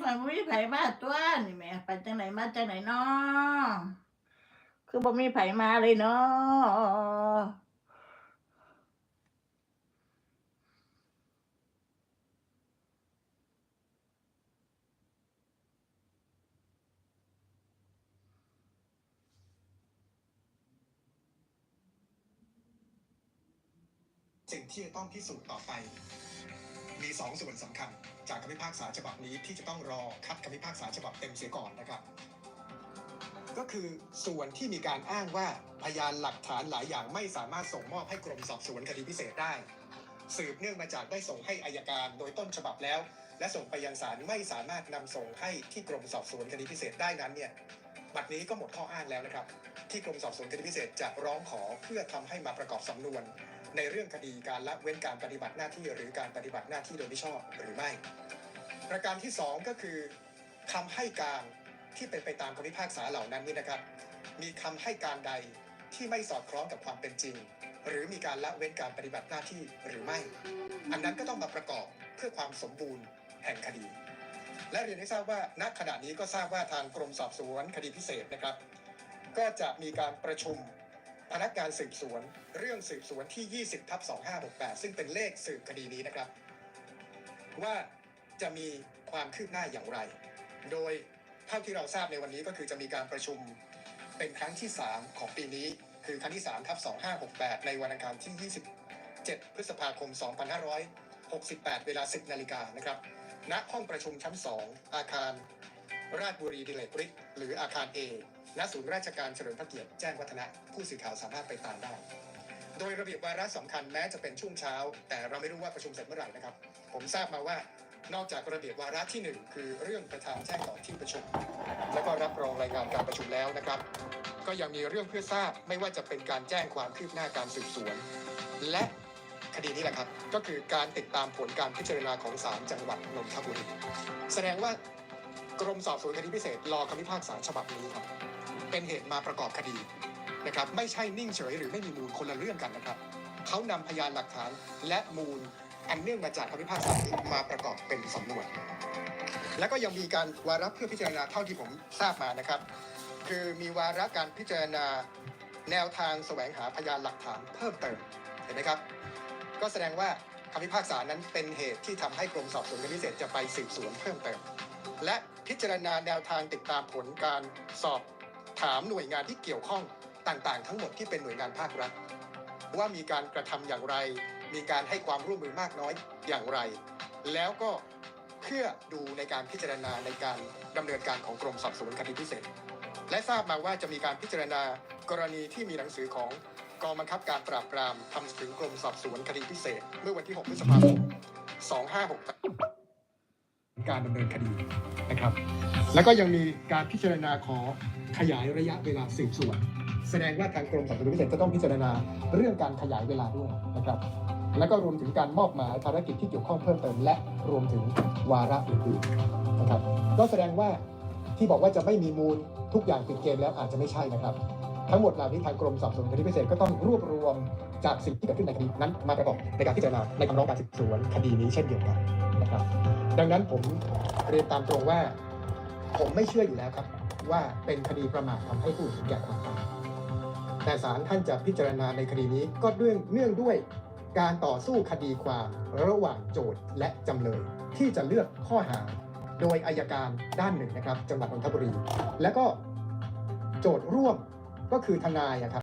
มันบ่มีไผมาตัวนี่แหม่ไปจังไหนมาจังไหนน้อคือบ่มีไผมาเลยเนาะสิ่งที่จะต้องพิสูจน์ต่อไป มีสองส่วนสำคัญ จากคำพิพากษาฉบับนี้ที่จะต้องรอคัดคำพิพากษาฉบับเต็มเสียก่อนนะครับ ก็คือส่วนที่มีการอ้างว่าพยานหลักฐานหลายอย่างไม่สามารถส่งมอบให้กรมสอบสวนคดีพิเศษได้ สืบเนื่องมาจากได้ส่งให้อายการโดยต้นฉบับแล้ว และส่งไปยังศาลไม่สามารถนำส่งให้ที่กรมสอบสวนคดีพิเศษได้นั้นเนี่ยบัดนี้ก็หมดข้ออ้างแล้วนะครับ ที่กรมสอบสวนคดีพิเศษจะร้องขอเพื่อทำให้มาประกอบสำนวน ในเรื่องคดีการละเว้นการปฏิบัติหน้าที่หรือการปฏิบัติหน้าที่โดยมิชอบหรือไม่ ประการที่ 2 ก็คือคำให้การที่เป็นไปตามคำพิพากษาเหล่านั้นนี่นะครับ มีคำให้การใดที่ไม่สอดคล้องกับความเป็นจริง หรือมีการละเว้นการปฏิบัติหน้าที่หรือไม่ อันนั้นก็ต้องมาประกอบเพื่อความสมบูรณ์แห่งคดี และเรียนให้ทราบว่าณขณะนี้ก็ทราบว่าทางกรมสอบสวนคดีพิเศษนะครับ ก็จะมีการประชุม พนักงานสืบสวน เรื่องสืบสวนที่ 20ทับ2568 ซึ่งเป็นเลขสืบคดีนี้นะครับ ว่าจะมีความคืบหน้าอย่างไร โดยเท่าที่เราทราบในวันนี้ก็คือจะมีการประชุมเป็นครั้งที่ 3 ของปีนี้ คือครั้งที่3ทับ2568 ในวันอังคารที่ 27 พฤษภาคม 2568 เวลา 10 นาฬิกานะครับ ณ ห้องประชุมชั้น 2 อาคาร ราชบุรีดิเลกฤทธิ์หรืออาคาร A ณศูนย์ราชการเฉลิมพระเกียรติแจ้งวัฒนะผู้สื่อข่าวสามารถไปตามได้ โดยระเบียบวาระสำคัญแม้จะเป็นช่วงเช้า แต่เราไม่รู้ว่าประชุมเสร็จเมื่อไหร่นะครับ ผมทราบมาว่านอกจากระเบียบวาระที่หนึ่งคือเรื่องประธานแจ้งต่อที่ประชุม แล้วก็รับรองรายงานการประชุมแล้วนะครับ ก็ยังมีเรื่องเพื่อทราบไม่ว่าจะเป็นการแจ้งความคืบหน้าการสืบสวน และคดีนี้แหละครับ ก็คือการติดตามผลการพิจารณาของศาลจังหวัดนนทบุรีแสดงว่า กรมสอบสวนคดีพิเศษรอคำพิพากษาฉบับนี้ครับ เป็นเหตุมาประกอบคดีนะครับ ไม่ใช่นิ่งเฉยหรือไม่มีมูลคนละเรื่องกันนะครับเขานำพยานหลักฐานและมูลอันเนื่องมาจากคำพิพากษามาประกอบเป็นสำนวนแล้วก็ยังมีการวาระเพื่อพิจารณาเท่าที่ผมทราบมานะครับ คือมีวาระการพิจารณาแนวทางแสวงหาพยานหลักฐานเพิ่มเติมเห็นไหมครับ ก็แสดงว่าคำพิพากษานั้นเป็นเหตุที่ทำให้กรมสอบสวนคดีพิเศษจะไปสืบสวนเพิ่มเติม และ พิจารณาแนวทางติดตามผลการสอบถามหน่วยงานที่เกี่ยวข้องต่างๆ ทั้งหมดที่เป็นหน่วยงานภาครัฐ ว่ามีการกระทำอย่างไร มีการให้ความร่วมมือมากน้อยอย่างไร แล้วก็เพื่อดูในการพิจารณาในการดำเนินการของกรมสอบสวนคดีพิเศษ และทราบมาว่าจะมีการพิจารณากรณีที่มีหนังสือของกองบังคับการปราบปรามทำถึงกรมสอบสวนคดีพิเศษ เมื่อวันที่ 6 พฤษภาคม 2568 การดำเนินคดีนะครับ แล้วก็ยังมีการพิจารณาขอขยายระยะเวลาสืบสวน แสดงว่าทางกรมสอบสวนพิเศษจะต้องพิจารณาเรื่องการขยายเวลาด้วยนะครับ แล้วก็รวมถึงการมอบหมายภารกิจที่เกี่ยวข้องเพิ่มเติม และรวมถึงวาระอื่นๆนะครับ ก็แสดงว่าที่บอกว่าจะไม่มีมูลทุกอย่างปิดเกมแล้วอาจจะไม่ใช่นะครับ ทั้งหมดเหล่านี้ทางกรมสอบสวนคดีพิเศษก็ต้องรวบรวมจากสิ่งที่เกิดขึ้นในคดีนั้นมาประกอบในการพิจารณาในคำร้องการสืบสวนคดีนี้เช่นเดียวกัน นะครับ ดังนั้นผมเรียนตามตรงว่า ผมไม่เชื่ออยู่แล้วครับ ว่าเป็นคดีประมาททำให้ผู้อื่นถึงแก่ความตายแต่ศาลท่านจะพิจารณาในคดีนี้ก็เนื่องเนื่องด้วยการต่อสู้คดีความระหว่างโจทย์และจำเลย ที่จะเลือกข้อหาโดยอายการด้านหนึ่งนะครับ จังหวัดนนทบุรี และก็โจทย์ร่วมก็คือทนายอะครับ